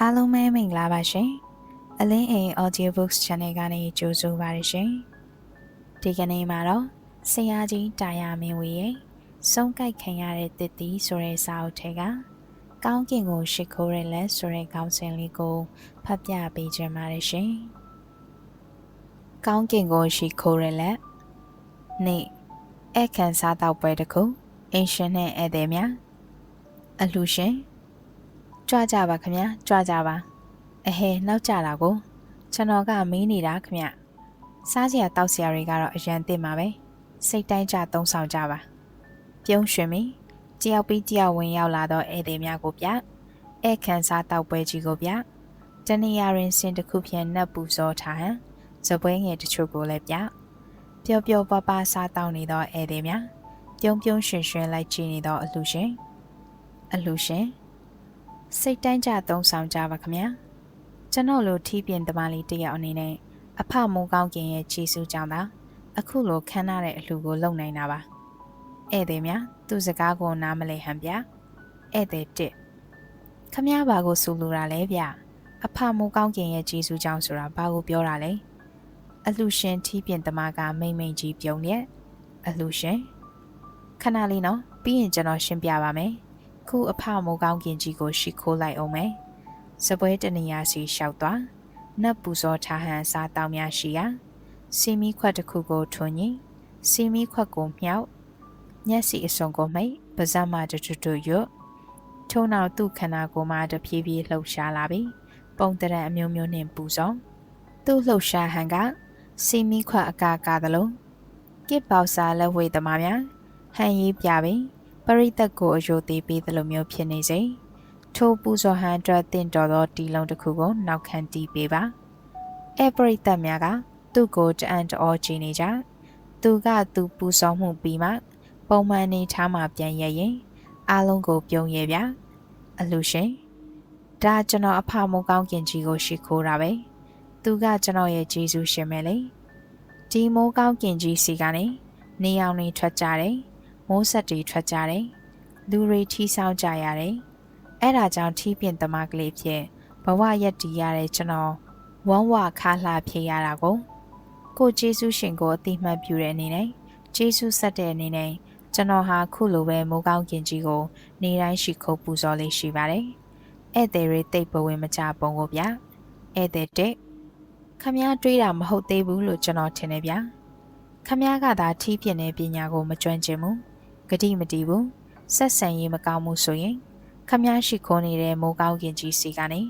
အားလုံးပဲမင်္ဂလာပါရှင်အလင်းအိမ် Audiobooks Channel ကနေကြိုဆိုပါရရှင်ဒီကနေ့မှာတော့ဆရာကြီးတာယာမင်းဝေရဲ့ဆုံးကိုက်ခံရတဲ့တစ်တီဆိုတဲ့စာအုပ်ထဲကကောင်းကင်ကိုရှ िख ိုးရလက်ဆိုတဲ့ခေါင်းစဉ်လေးကိုဖတ်ပြပေးခြင်းပါတယ်ရှင်ကောင်းကင်ကိုရှ िख ိုးရလက်နေ့အခန်းစားတော့ပွဲတစ်ခုအင်ရှင်နဲ့ဧည့်သည်များအလှရှင် ကြွကြပါခမညာကြွကြပါအဟဲနောက်ကြတာကိုကျွန်တော်ကမင်းနေတာခမညာစားစရာတောက်စရာတွေကတော့အရန်တင်ပါပဲစိတ်တိုင်းကြသုံးဆောင်ကြပါပြုံးရွှင်ပြီတယောက်ပြီးတယောက်ဝင်ရောက်လာတော့ဧည့်သည်များကိုပြဧခန်းစားတောက်ပွဲကြီးကိုပြတနေရာရင်စင်တစ်ခုဖြင့်နှက်ပူစောထားဟန်ဇပွဲငယ်တချို့ကိုလည်းပြပျော်ပျော်ပါပါစားတောက်နေတော့ဧည့်သည်များပြုံးပြုံးရွှင်ရွှင်လိုက်ကြည့်နေတော့အလှရှင်အလှရှင် စိတ်တိုင်းကြသုံးဆောင်ကြပါခမညာကျွန်တော်လိုထီးပြင်တမလေးတယောက်အနေနဲ့အဖမိုးကောင်းကင်ရဲ့ခြေစူးကြောင့်သာအခုလိုခမ်းနားတဲ့အလှကိုလုံနိုင်တာပါဧည့်သည်များသူစကားကိုနားမလဲဟန်ဗျဧည့်သည်တစ်ခမညာဘာကိုစူလူတာလဲဗျအဖမိုးကောင်းကင်ရဲ့ခြေစူးကြောင့်ဆိုတာဘာကိုပြောတာလဲအလှရှင်ထီးပြင်တမကမိမ့်မိန်ကြီးပြုံးရက်အလှရှင်ခဏလေးနော်ပြီးရင်ကျွန်တော်ရှင်းပြပါမယ် ခုအဖမိုးကောင်းကင်ကြီးကိုရှိခိုးလိုက်အောင်မယ်။စပွဲတနေရာစီလျှောက်သွား။နတ်ပူဇော်ထားဟန်စားတောင်းများရှိရာစီမီခွက်တစ်ခုကိုထွန်ရင်စီမီခွက်ကိုမြောက်ညက်စီအစုံကိုမိတ်ပါဇက်မှတတူတူရွတ်ထုံနောက်သူ့ခန္ဓာကိုယ်မှတဖြည်းဖြည်းလှုပ်ရှားလာပြီးပုံတရံအမျိုးမျိုးနဲ့ပူဇော်သူ့လှုပ်ရှားဟန်ကစီမီခွက်အကာကာသလုံးကစ်ပေါစာလက်ဝေသမားများဟန်ရေးပြပြီး ပရိသတ်ကိုအယုသေးပေးသလိုမျိုးဖြစ်နေစေထိုပူဇော်ဟန်အတွက်တင့်တော်သောတီလုံးတစ်ခုကိုနောက်ခံတီးပေးပါအဲပရိသတ်များကသူ့ကိုတအံ့တော်ကြည့်နေကြသူကသူပူဇော်မှုပြီးမှပုံမှန်နေထားမှပြန်ရရင်အားလုံးကိုပြုံးရဗျအလှရှင်ဒါကျွန်တော်အဖမိုးကောင်းကင်ကြီးကိုရှိခိုးတာပဲသူကကျွန်တော်ရဲ့ဂျေဇုရှင်ပဲလေဒီမိုးကောင်းကင်ကြီးစီကနေနေအောင်နေထွက်ကြတယ် မိုးဆက်တွေထွက်ကြတယ်။လူတွေထီဆောင်ကြရတယ်။အဲ့ဒါကြောင့်ထီးပြင်သမားကလေးဖြစ်ဘဝရက်တည်ရတဲ့ကျွန်တော်ဝမ်းဝခါလှဖြစ်ရတာကိုကိုဂျေစုရှင်ကိုအတိမတ်ပြုတဲ့အနေနဲ့ဂျေစုဆက်တဲ့အနေနဲ့ကျွန်တော်ဟာခုလိုပဲမိုးကောင်းကင်ကြီးကို နေတိုင်းရှိခုတ်ပူဇော်လေးရှိပါတယ်။ဧည့်သည်တွေတိတ်ပဝင်မကြပုံကိုဗျ။ဧည့်သည်တက်ခမည်းတွေးတာမဟုတ်သေးဘူးလို့ကျွန်တော်ထင်တယ်ဗျ။ခမည်းကသာထီးပြင်းတဲ့ပညာကိုမကျွမ်းကျင်ဘူး။ ဂတိမတီးဘူးဆက်ဆံရေးမကောင်းမှုဆိုရင်ခမည်းရှိခိုးနေတဲ့မိုးကောင်းကင်ကြီးစီကနေ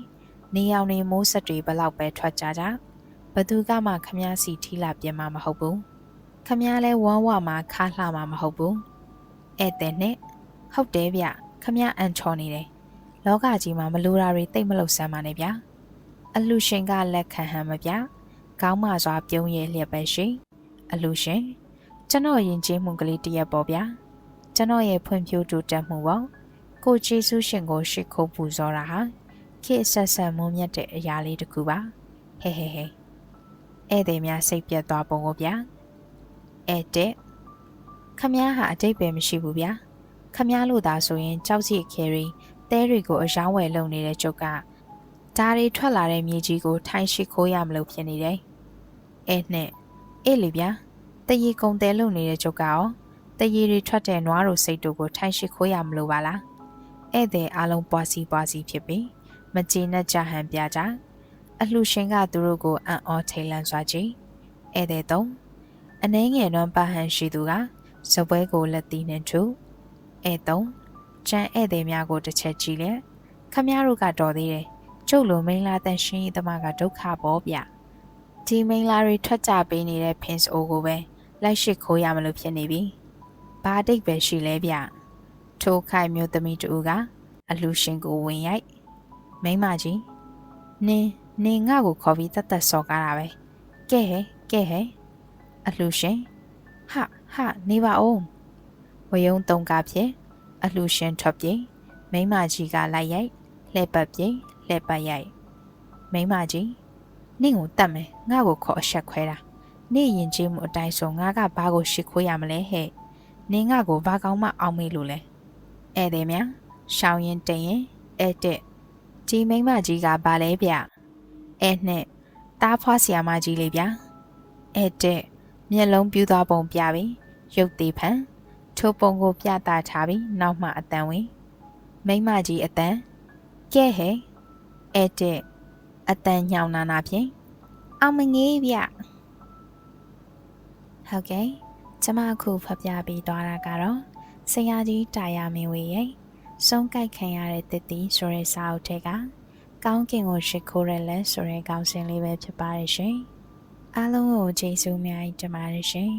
နေအောင်နေမိုးဆက်တွေဘလောက်ပဲထွက်ကြကြဘသူကမှခမည်းစီထီလာပြင်မှာမဟုတ်ဘူးခမည်းလဲဝမ်းဝမှာခါလှမှာမဟုတ်ဘူးဧည့်သည်နဲ့ဟုတ်တယ်ဗျခမည်းအန်ချော်နေတယ်လောကကြီးမှာမလိုတာတွေတိတ်မလို့ဆမ်းပါနဲ့ဗျာအလူရှင်ကလက်ခံဟန်မဗျာကောင်းမစွာပြုံးရလျက်ပဲရှိအလူရှင်ကျွန်တော်ယဉ်ကျေးမှုကလေးတရက်ပေါ့ဗျာ ကျွန်တော်ရဲ့ဖွံ့ဖြိုးတိုးတက်မှုပေါ့ကိုဂျေဆုရှင်ကိုရှ िख ုံးပူဇော်တာဟာခေတ်ဆက်ဆက်မုံမြတ်တဲ့အရာလေးတစ်ခုပါဟဲဟဲဟဲဧည့်သည်များစိတ်ပြတ်သွားပုံကိုဗျာဧည့်တဲ့ခမည်းဟာအတိတ်ပဲမရှိဘူးဗျာခမည်းလို့သာဆိုရင်ကြောက်စီခဲရီတဲတွေကိုအယောင်းဝယ်လုပ်နေတဲ့ကျုပ်ကဒါတွေထွက်လာတဲ့မြေကြီးကိုထိုင်ရှိခိုးရမလို့ဖြစ်နေတယ်အဲနဲ့အေးလေဗျာတရီကုံတဲလုပ်နေတဲ့ကျုပ်ကရော တရေတွေထွက်တဲ့နွားတို့စိတ်တို့ကိုထိုင်ရှိခိုးရမလို့ပါလားဧည့်သည်အလုံးပွားစီပွားစီဖြစ်ပြီးမကျေနပ်ကြဟန်ပြကြအလှရှင်ကသူတို့ကိုအံ့ဩထိတ်လန့်စွာကြည့်ဧည့်သည်သုံးအနှဲငယ်နှွမ်းပဟန်ရှိသူကဇပွဲကိုလက်သီးနှင့်ထုဧည့်သုံးကျန်ဧည့်သည်များကိုတစ်ချက်ကြည့်လျက်ခမည်းတော်ကတော်သေးတယ်ကျုပ်လိုမိန်းလာတန်ရှင်းရေးသမားကဒုက္ခပေါ်ဗျဒီမိန်းလာတွေထွက်ကြပေးနေတဲ့ pins o ကိုပဲလိုက်ရှိခိုးရမလို့ဖြစ်နေပြီ ဘာအတိတ်ပဲရှိလဲဗျထိုခိုင်မျိုးသမီးတူကအလူရှင်ကိုဝင်ရိုက်မိမကြီးနင်းနင်းငါ့ကိုခေါ်ပြီးတတ်တတ်စော်ကားတာပဲကဲဟဲကဲဟဲအလူရှင်ဟာဟာနေပါဦးဝယုံတုံကားဖြစ်အလူရှင်ထွက်ပြေးမိမကြီးကလိုက်ရိုက်လှဲ့ပတ်ပြေးလှဲ့ပတ်ရိုက်မိမကြီးနင့်ကိုတတ်မယ်ငါ့ကိုခေါ်အဆက်ခွဲတာနေ့ရင်ချင်းမှုအတိုင်းဆိုငါကဘာကိုရှစ်ခွေးရမလဲဟဲ့ နင်းငါကိုဘာကောင်းမှအောင်မေးလို့လဲဧည့်သည်များရှောင်းရင်တင်ရင်ဧည့်တဲ့ကြီးမိန်းမကြီးကဘာလဲဗျအဲနှစ်တားဖွားဆီယာမကြီးလေးဗျအဲတဲ့မျက်လုံးပြူးသွားပုံပြပြီးရုပ်သေးဖန်ထိုပုံကိုပြတာထားပြီးနောက်မှအတန်ဝင်မိန်းမကြီးအတန်ကဲဟဲအဲတဲ့အတန်ညောင်နာနာဖြင့်အောင်မငေးဗျဟုတ်ကဲ့ ကျမအခုဖတ်ပြပေးသွားတာကတော့ဆရာကြီးတာယာမင်းဝေရဲ့ဆုံးကိုက်ခံရတဲ့တစ်တီဆိုတဲ့စာအုပ်ထဲကကောင်းကင်ကိုရှိခိုးရလဲဆိုတဲ့ကောင်းစင်လေးပဲဖြစ်ပါတယ်ရှင်အားလုံးကိုကျေးဇူးအများကြီးတင်ပါတယ်ရှင်